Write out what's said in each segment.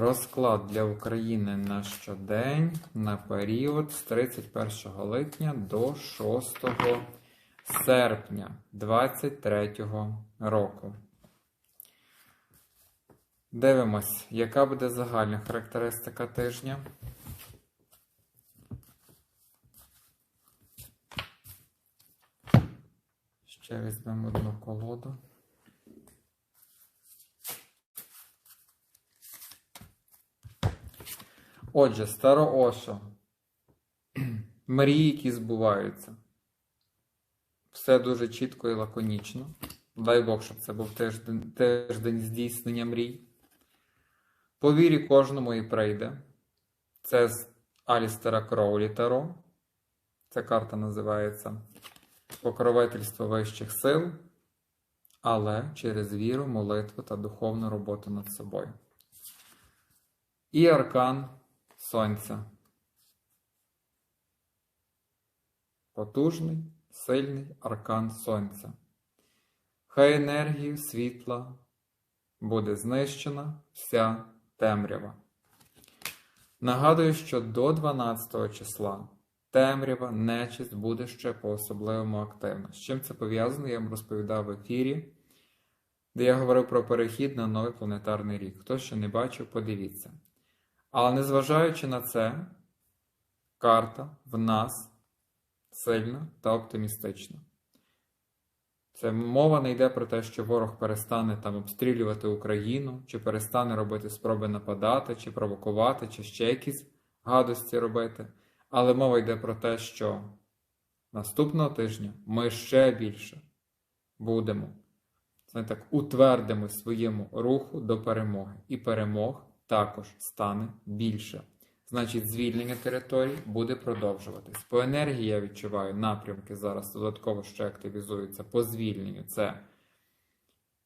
Розклад для України на щодень на період з 31 липня до 6 серпня 2023 року. Дивимось, яка буде загальна характеристика тижня. Ще візьмемо одну колоду. Отже, староошо. Мрії, які збуваються. Все дуже чітко і лаконічно. Дай Бог, щоб це був тиждень, тиждень здійснення мрій. По вірі кожному і прийде. Це з Алістера Кроулі Таро. Ця карта називається Покровительство вищих сил, але через віру, молитву та духовну роботу над собою. І аркан Сонця. Потужний, сильний аркан Сонця. Хай енергію світла буде знищена вся темрява. Нагадую, що до 12 числа темрява, нечисть буде ще по-особливому активна. З чим це пов'язано, я вам розповідав в ефірі, де я говорив про перехід на новий планетарний рік. Хто ще не бачив, подивіться. Але незважаючи на це, карта в нас сильна та оптимістична. Це мова не йде про те, що ворог перестане там обстрілювати Україну, чи перестане робити спроби нападати, чи провокувати, чи ще якісь гадості робити. Але мова йде про те, що наступного тижня ми ще більше будемо знаєте, так, утвердимо своєму руху до перемоги. І перемог також стане більше. Значить, звільнення територій буде продовжуватись. По енергії я відчуваю напрямки зараз додатково ще активізуються по звільненню. Це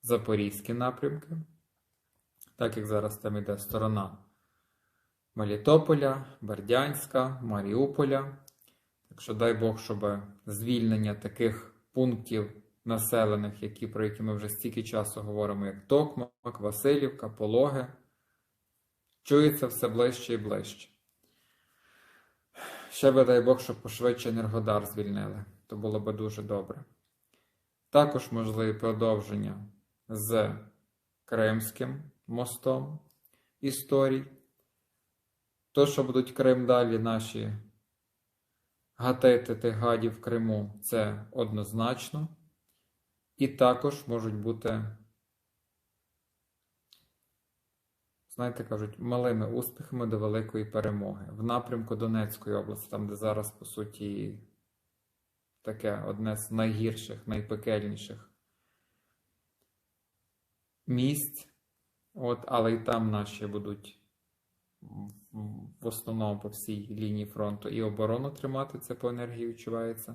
запорізькі напрямки, так як зараз там іде сторона Мелітополя, Бердянська, Маріуполя. Так що дай Бог, щоб звільнення таких пунктів населених, які, про які ми вже стільки часу говоримо, як Токмак, Васильівка, Пологи, чується все ближче і ближче. Ще би дай Бог, щоб пошвидше Енергодар звільнили, то було би дуже добре. Також можливі продовження з Кримським мостом історій. То, що будуть Крим далі наші гатити тих гадів в Криму, це однозначно. І також можуть бути, знаєте, кажуть, малими успіхами до великої перемоги в напрямку Донецької області, там, де зараз, по суті, таке одне з найгірших, найпекельніших місць. От, Але і там наші будуть в основному по всій лінії фронту і оборону тримати, це по енергії відчувається,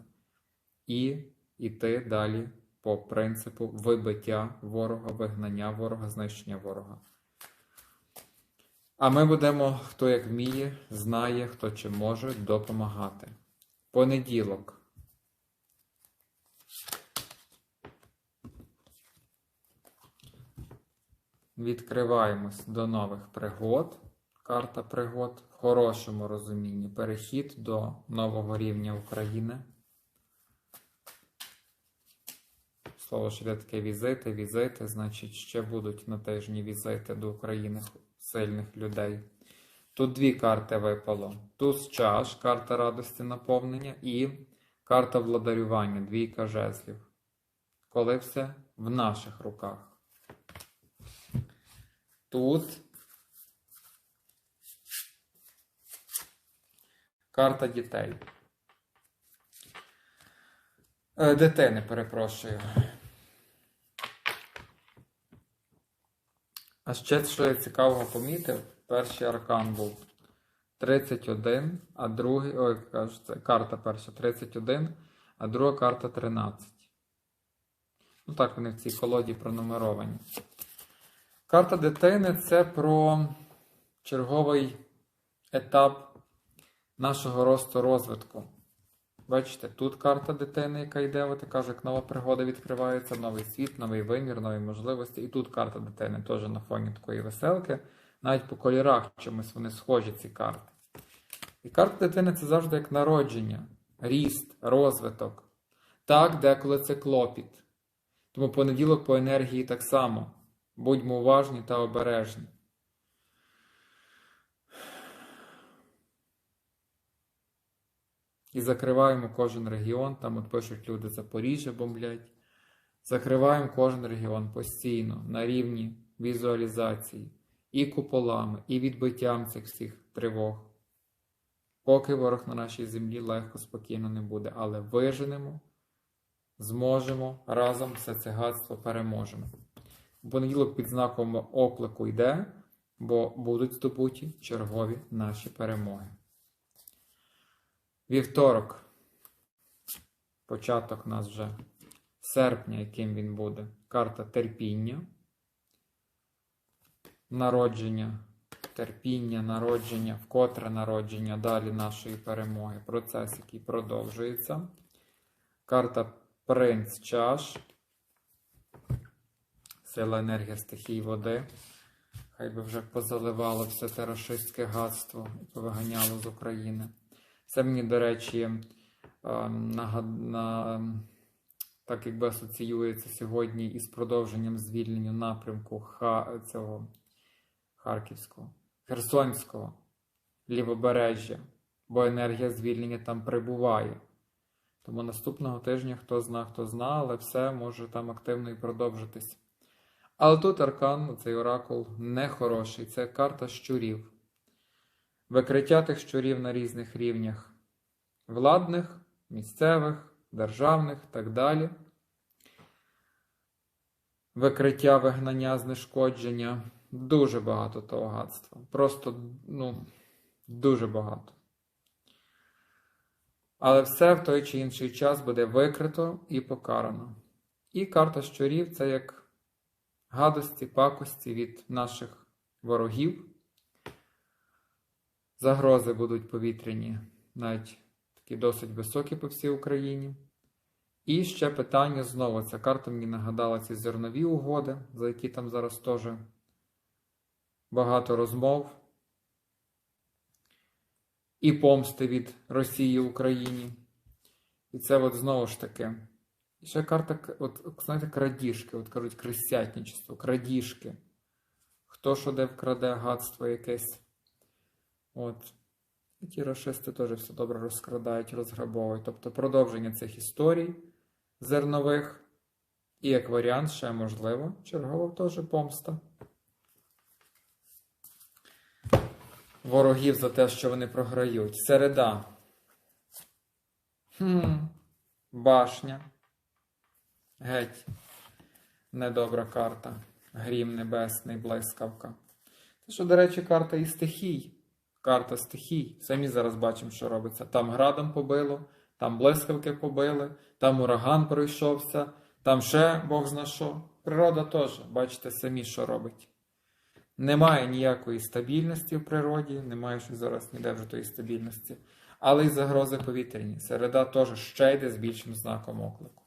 і йти далі по принципу вибиття ворога, вигнання ворога, знищення ворога. А ми будемо, хто як вміє, знає, хто чи може допомагати. Понеділок. Відкриваємось до нових пригод. Карта пригод в хорошому розумінні. Перехід до нового рівня України. Слово що таке візити, візити, значить, ще будуть на тижні візити до України сильних людей. Тут дві карти випало. Туз чаш, карта радості наповнення, і карта владарювання, двійка жезлів. Коли все в наших руках. Тут карта дітей. Е, дитини, перепрошую. А ще, що я цікавого помітив, перший аркан був 31, а другий. Ой, це карта перша 31, а друга карта 13. Ну так, вони в цій колоді пронумеровані. Карта дитини це про черговий етап нашого росту розвитку. Бачите, тут карта дитини, яка йде, от кажу, як нова пригода відкривається, новий світ, новий вимір, нові можливості. І тут карта дитини теж на фоні такої веселки. навіть по кольорах чомусь вони схожі, ці карти. І карта дитини це завжди як народження, ріст, розвиток. Так, деколи це клопіт. Тому понеділок по енергії так само. Будьмо уважні та обережні. І закриваємо кожен регіон. Там от пишуть люди Запоріжжя бомблять. Закриваємо кожен регіон постійно на рівні візуалізації, і куполами, і відбиттям цих всіх тривог. Поки ворог на нашій землі легко, спокійно не буде, але виженемо, зможемо разом все це гадство переможемо. Понеділок під знаком оклику йде, бо будуть здобуті чергові наші перемоги. Вівторок. Початок у нас вже серпня, яким він буде. Карта терпіння. Народження, терпіння, народження, вкотре народження далі нашої перемоги. Процес, який продовжується. Карта Принц чаш. Сила енергія стихій води. Хай би вже позаливало все те рашистське гадство і повиганяло з України. Це мені, до речі, нагад... на... так якби асоціюється сьогодні із продовженням звільнення напрямку Ха... цього Харківського, Херсонського, лівобережжя, бо енергія звільнення там прибуває. Тому наступного тижня хто зна, хто зна, але все може там активно і продовжитись. Але тут аркан, цей оракул, не хороший. Це карта щурів. Викриття тих щурів на різних рівнях владних, місцевих, державних так далі. Викриття вигнання, знешкодження. Дуже багато того гадства. Просто, ну, дуже багато. Але все в той чи інший час буде викрито і покарано. І карта щурів це як гадості, пакості від наших ворогів. Загрози будуть повітряні, навіть такі досить високі по всій Україні. І ще питання знову. Ця карта мені нагадала ці зернові угоди, за які там зараз теж багато розмов. І помсти від Росії Україні. І це от знову ж таки. І ще карта, от, знаєте, крадіжки, от кажуть, крисятничество, крадіжки. Хто що де вкраде гадство якесь. От. І ті расисти теж все добре розкрадають, розграбовують. Тобто продовження цих історій зернових. І як варіант, ще можливо, чергова теж помста. Ворогів за те, що вони програють. Середа. Хм. Башня. Геть. Недобра карта. Грім небесний, блискавка. Це що, до речі, карта і стихій. Карта стихій. Самі зараз бачимо, що робиться. Там градом побило, там блискавки побили, там ураган пройшовся, там ще Бог зна що. Природа теж, бачите самі, що робить. Немає ніякої стабільності в природі, немає що зараз ніде вже тої стабільності. Але й загрози повітряні. Середа теж ще йде з більшим знаком оклику.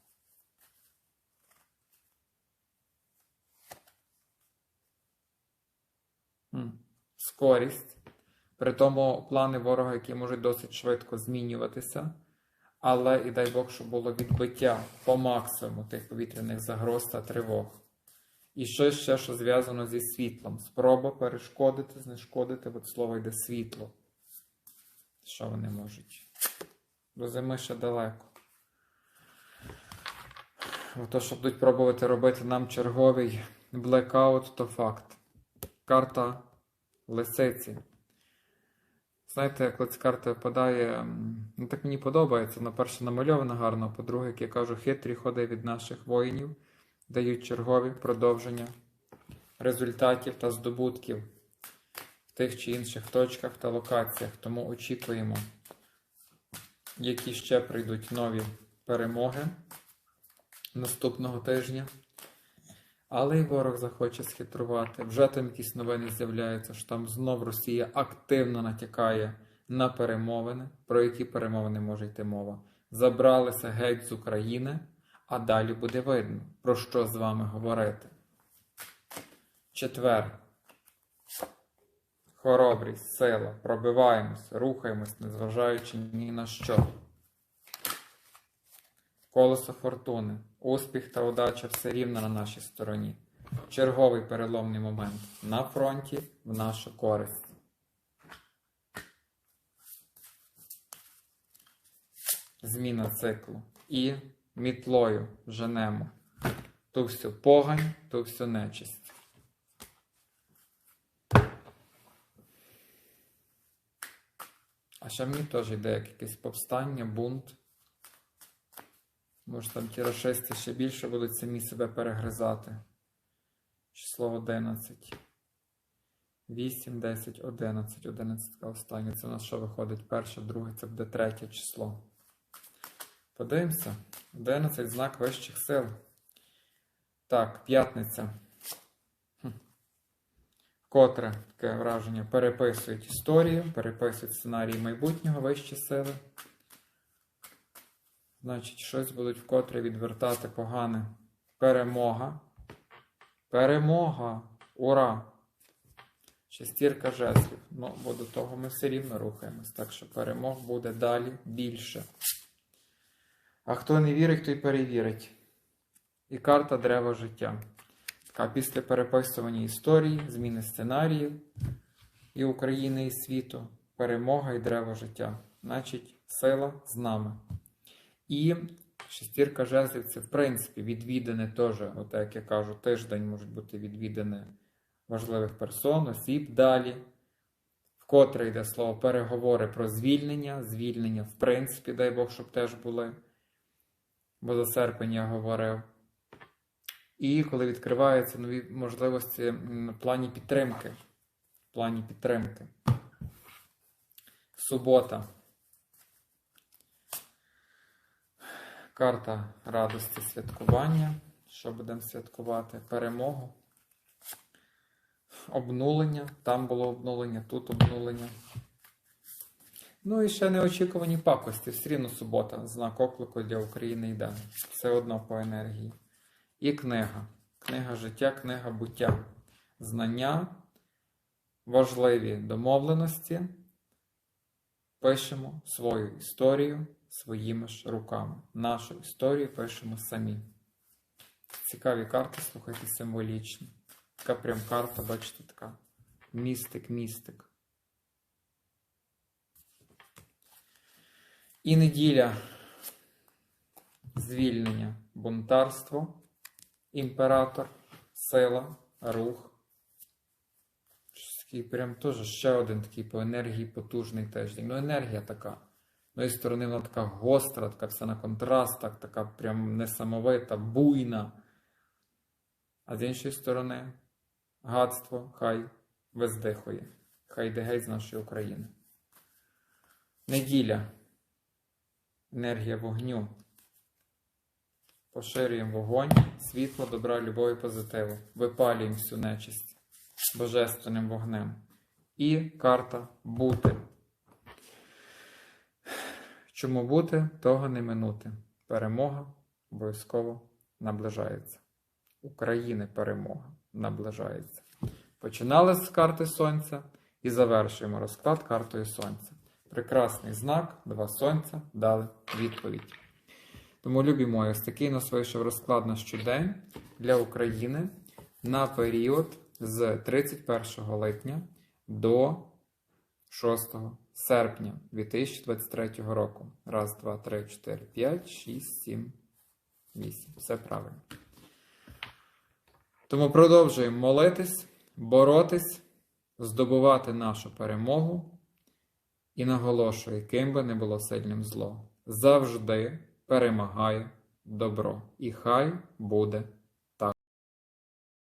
Скорість. При тому плани ворога, які можуть досить швидко змінюватися. Але і дай Бог, щоб було відбиття по максимуму тих повітряних загроз та тривог. І щось ще, що зв'язано зі світлом. Спроба перешкодити, знешкодити, от слово йде світло. Що вони можуть? До зими ще далеко. То, що будуть пробувати робити нам черговий блекаут, то факт. Карта лисиці. Знаєте, коли ця карта випадає, ну так мені подобається. На перше, намальована гарно, по-друге, як я кажу, хитрі ходи від наших воїнів дають чергові продовження результатів та здобутків в тих чи інших точках та локаціях. Тому очікуємо, які ще прийдуть нові перемоги наступного тижня. Але й ворог захоче схитрувати. Вже там якісь новини з'являються, що там знов Росія активно натякає на перемовини, про які перемовини може йти мова. Забралися геть з України, а далі буде видно, про що з вами говорити. Четвер. хоробрість, сила, пробиваємось, рухаємось, незважаючи ні на що. Колесо фортуни, успіх та удача все рівно на нашій стороні. Черговий переломний момент на фронті в нашу користь. Зміна циклу. І мітлою женемо ту всю погань, ту всю нечисть. А ще мені теж йде як якесь повстання, бунт. Може там ті расисти ще більше будуть самі себе перегризати. Число 11. 8, 10, 11. 11 останнє. Це у нас що виходить? Перше, друге, це буде третє число. Подивимося. 11 знак вищих сил. Так, п'ятниця. Котре таке враження переписують історію, переписують сценарії майбутнього вищі сили. Значить, щось будуть вкотре відвертати погане. Перемога. Перемога! Ура! Шестірка жезлів. Ну, бо до того ми все рівно рухаємось. Так що перемог буде далі більше. А хто не вірить, той перевірить. І карта дерева життя. Така після переписування історії, зміни сценаріїв і України, і світу, перемога і дерево життя. Значить, сила з нами. І шестірка жезлів це, в принципі, відвідане теж, от як я кажу, тиждень можуть бути відвідані важливих персон, осіб далі. Вкотре йде слово переговори про звільнення, звільнення, в принципі, дай Бог, щоб теж були. Бо за серпень я говорив. І коли відкриваються нові можливості в плані підтримки. В плані підтримки. Субота. Карта радості святкування. Що будемо святкувати? Перемогу. Обнулення. Там було обнулення, тут обнулення. Ну і ще неочікувані пакості. Все рівно субота. Знак оклику для України йде. Все одно по енергії. І книга. Книга життя, книга буття. Знання, важливі домовленості. Пишемо свою історію своїми ж руками. Нашу історію пишемо самі. Цікаві карти, слухайте, символічні. Така прям карта, бачите, така. Містик-містик. І неділя. Звільнення, бунтарство, імператор, сила, рух. Щось Такий прям теж ще один такий по енергії потужний тиждень. Ну, енергія така. Однієї сторони, вона така гостра, така вся на контрастах, така прям несамовита, буйна. А з іншої сторони, гадство хай виздихує. Хай йде геть з нашої України. Неділя. Енергія вогню. Поширюємо вогонь, світло, добра, любов і позитиву. Випалюємо всю нечисть божественним вогнем. І карта бути. Чому бути, того не минути. Перемога обов'язково наближається. України перемога наближається. Починали з карти Сонця і завершуємо розклад картою Сонця. Прекрасний знак, два сонця дали відповідь. Тому, любі мої, ось такий нас вийшов розклад на щодень для України на період з 31 липня до 6 серпня 2023 року. Раз, два, три, чотири, п'ять, шість, сім, вісім. Все правильно. Тому продовжуємо молитись, боротись, здобувати нашу перемогу. І наголошую, ким би не було сильним зло, завжди перемагає добро. І хай буде